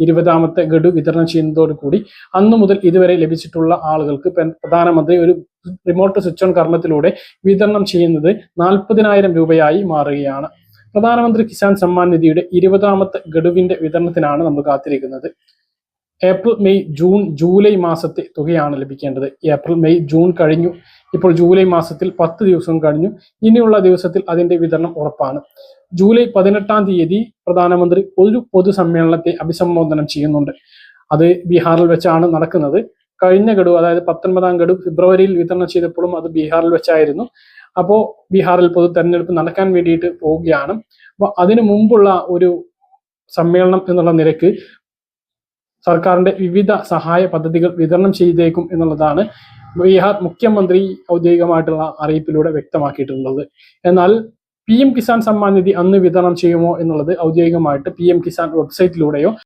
ഇരുപതാമത്തെ ഗഡു വിതരണം ചെയ്യുന്നതോടുകൂടി അന്നു മുതൽ ഇതുവരെ ലഭിച്ചിട്ടുള്ള ആളുകൾക്ക് പ്രധാനമന്ത്രി ഒരു റിമോട്ട് സ്വിച്ച് ഓൺ കർമ്മത്തിലൂടെ വിതരണം ചെയ്യുന്നത് നാൽപ്പതിനായിരം രൂപയായി മാറുകയാണ്. പ്രധാനമന്ത്രി കിസാൻ സമ്മാൻ നിധിയുടെ ഇരുപതാമത്തെ ഗഡുവിന്റെ വിതരണത്തിനാണ് നമ്മൾ കാത്തിരിക്കുന്നത്. ഏപ്രിൽ മെയ് ജൂൺ ജൂലൈ മാസത്തെ തുകയാണ് ലഭിക്കേണ്ടത്. ഏപ്രിൽ മെയ് ജൂൺ കഴിഞ്ഞു. ഇപ്പോൾ ജൂലൈ മാസത്തിൽ പത്ത് ദിവസം കഴിഞ്ഞു. ഇനിയുള്ള ദിവസത്തിൽ അതിന്റെ വിതരണം ഉറപ്പാണ്. ജൂലൈ പതിനെട്ടാം തീയതി പ്രധാനമന്ത്രി ഒരു പൊതുസമ്മേളനത്തെ അഭിസംബോധന ചെയ്യുന്നുണ്ട്. അത് ബീഹാറിൽ വെച്ചാണ് നടക്കുന്നത്. കഴിഞ്ഞ ഗഡു അതായത് പത്തൊൻപതാം ഗഡു ഫെബ്രുവരിയിൽ വിതരണം ചെയ്തപ്പോഴും അത് ബീഹാറിൽ വെച്ചായിരുന്നു. അപ്പോൾ ബീഹാറിൽ പൊതു തെരഞ്ഞെടുപ്പ് നടക്കാൻ വേണ്ടിയിട്ട് പോവുകയാണ്. അപ്പോൾ അതിനു മുമ്പുള്ള ഒരു സമ്മേളനം എന്നുള്ള നിരക്ക് സർക്കാരിന്റെ വിവിധ സഹായ പദ്ധതികൾ വിതരണം ചെയ്തേക്കും എന്നുള്ളതാണ് ബീഹാർ മുഖ്യമന്ത്രി ഔദ്യോഗികമായിട്ടുള്ള അറിയിപ്പിലൂടെ വ്യക്തമാക്കിയിട്ടുള്ളത്. എന്നാൽ പി എം കിസാൻ സമ്മാൻ നിധി അന്ന് വിതരണം ചെയ്യുമോ എന്നുള്ളത് ഔദ്യോഗികമായിട്ട് പി എം കിസാൻ വെബ്സൈറ്റിലൂടെയോ